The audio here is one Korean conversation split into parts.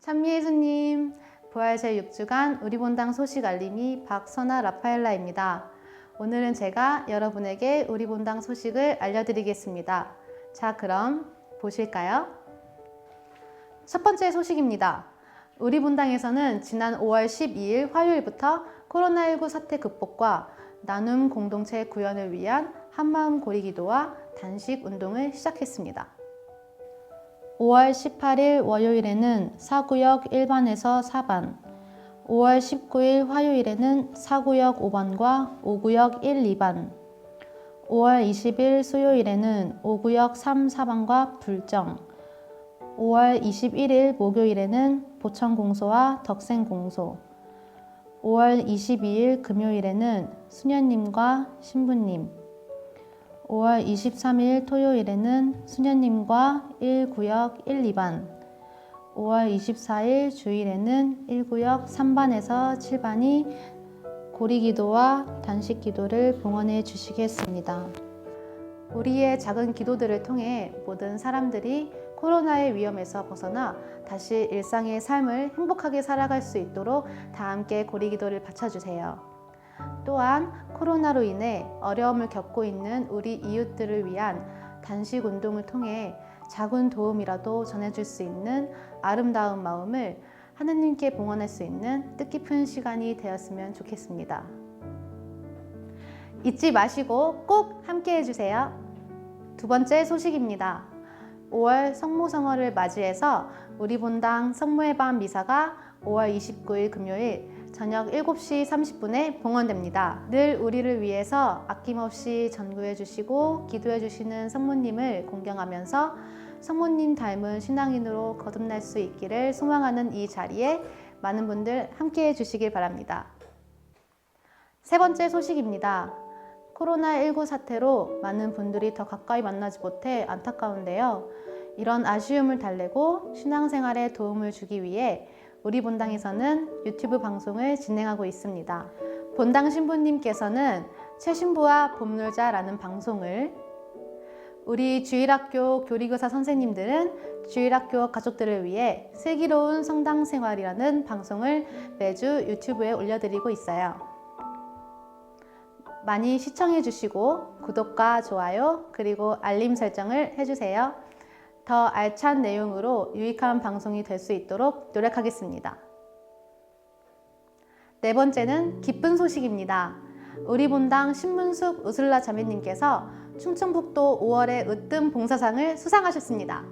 찬미 예수님, 부활 제6주간 우리 본당 소식 알림이 박선아 라파엘라입니다. 오늘은 제가 여러분에게 우리 본당 소식을 알려드리겠습니다. 자, 그럼 보실까요? 첫 번째 소식입니다. 우리 본당에서는 지난 5월 12일 화요일부터 코로나19 사태 극복과 나눔 공동체 구현을 위한 한마음 고리기도와 단식 운동을 시작했습니다. 5월 18일 월요일에는 4구역 1반에서 4반, 5월 19일 화요일에는 4구역 5반과 5구역 1, 2반, 5월 20일 수요일에는 5구역 3, 4반과 불정, 5월 21일 목요일에는 보천공소와 덕생공소, 5월 22일 금요일에는 수녀님과 신부님, 5월 23일 토요일에는 수녀님과 1구역 1, 2반, 5월 24일 주일에는 1구역 3반에서 7반이 고리기도와 단식기도를 봉헌해 주시겠습니다. 우리의 작은 기도들을 통해 모든 사람들이 코로나의 위험에서 벗어나 다시 일상의 삶을 행복하게 살아갈 수 있도록 다 함께 고리기도를 바쳐주세요. 또한 코로나로 인해 어려움을 겪고 있는 우리 이웃들을 위한 단식 운동을 통해 작은 도움이라도 전해줄 수 있는 아름다운 마음을 하느님께 봉헌할 수 있는 뜻깊은 시간이 되었으면 좋겠습니다. 잊지 마시고 꼭 함께 해주세요. 두 번째 소식입니다. 5월 성모성어를 맞이해서 우리 본당 성모의 밤 미사가 5월 29일 금요일 저녁 7시 30분에 봉헌됩니다. 늘 우리를 위해서 아낌없이 전구해 주시고 기도해 주시는 성모님을 공경하면서 성모님 닮은 신앙인으로 거듭날 수 있기를 소망하는 이 자리에 많은 분들 함께 해 주시길 바랍니다. 세 번째 소식입니다. 코로나19 사태로 많은 분들이 더 가까이 만나지 못해 안타까운데요. 이런 아쉬움을 달래고 신앙생활에 도움을 주기 위해 우리 본당에서는 유튜브 방송을 진행하고 있습니다. 본당 신부님께서는 최신부와 봄놀자라는 방송을 우리 주일학교 교리교사 선생님들은 주일학교 가족들을 위해 슬기로운 성당 생활이라는 방송을 매주 유튜브에 올려드리고 있어요. 많이 시청해 주시고 구독과 좋아요 그리고 알림 설정을 해주세요. 더 알찬 내용으로 유익한 방송이 될 수 있도록 노력하겠습니다. 네 번째는 기쁜 소식입니다. 우리 본당 신문숙 우슬라 자매님께서 충청북도 5월의 으뜸 봉사상을 수상하셨습니다.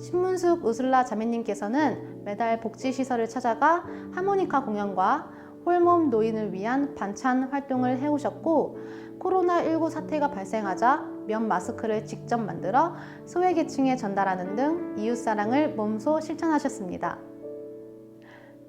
신문숙 우슬라 자매님께서는 매달 복지시설을 찾아가 하모니카 공연과 홀몸 노인을 위한 반찬 활동을 해오셨고 코로나19 사태가 발생하자 면 마스크를 직접 만들어 소외계층에 전달하는 등 이웃사랑을 몸소 실천하셨습니다.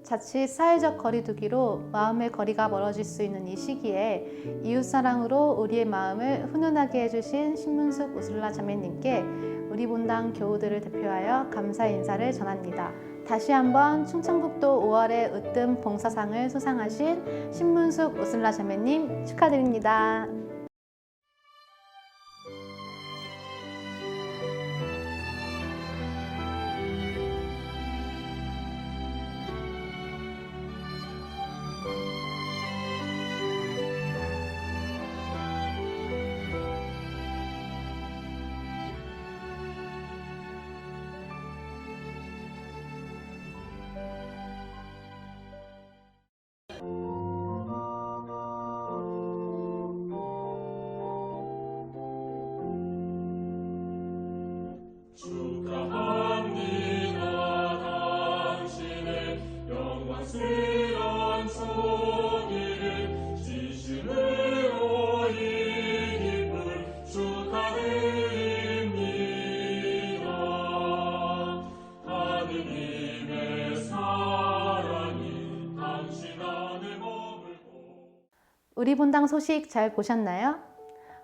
자칫 사회적 거리두기로 마음의 거리가 멀어질 수 있는 이 시기에 이웃사랑으로 우리의 마음을 훈훈하게 해주신 신문숙 우슬라 자매님께 우리 본당 교우들을 대표하여 감사 인사를 전합니다. 다시 한번 충청북도 5월의 으뜸 봉사상을 수상하신 신문숙 우슬라 자매님 축하드립니다. 우리 본당 소식 잘 보셨나요?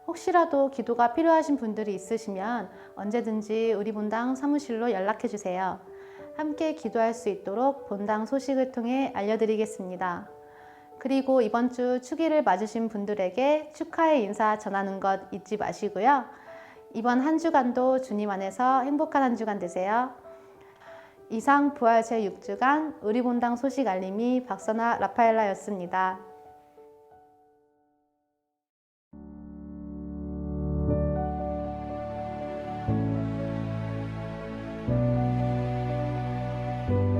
혹시라도 기도가 필요하신 분들이 있으시면 언제든지 우리 본당 사무실로 연락해 주세요. 함께 기도할 수 있도록 본당 소식을 통해 알려드리겠습니다. 그리고 이번 주 축일을 맞으신 분들에게 축하의 인사 전하는 것 잊지 마시고요. 이번 한 주간도 주님 안에서 행복한 한 주간 되세요. 이상 부활 제6주간 우리 본당 소식 알림이 박선아 라파엘라였습니다. Bye.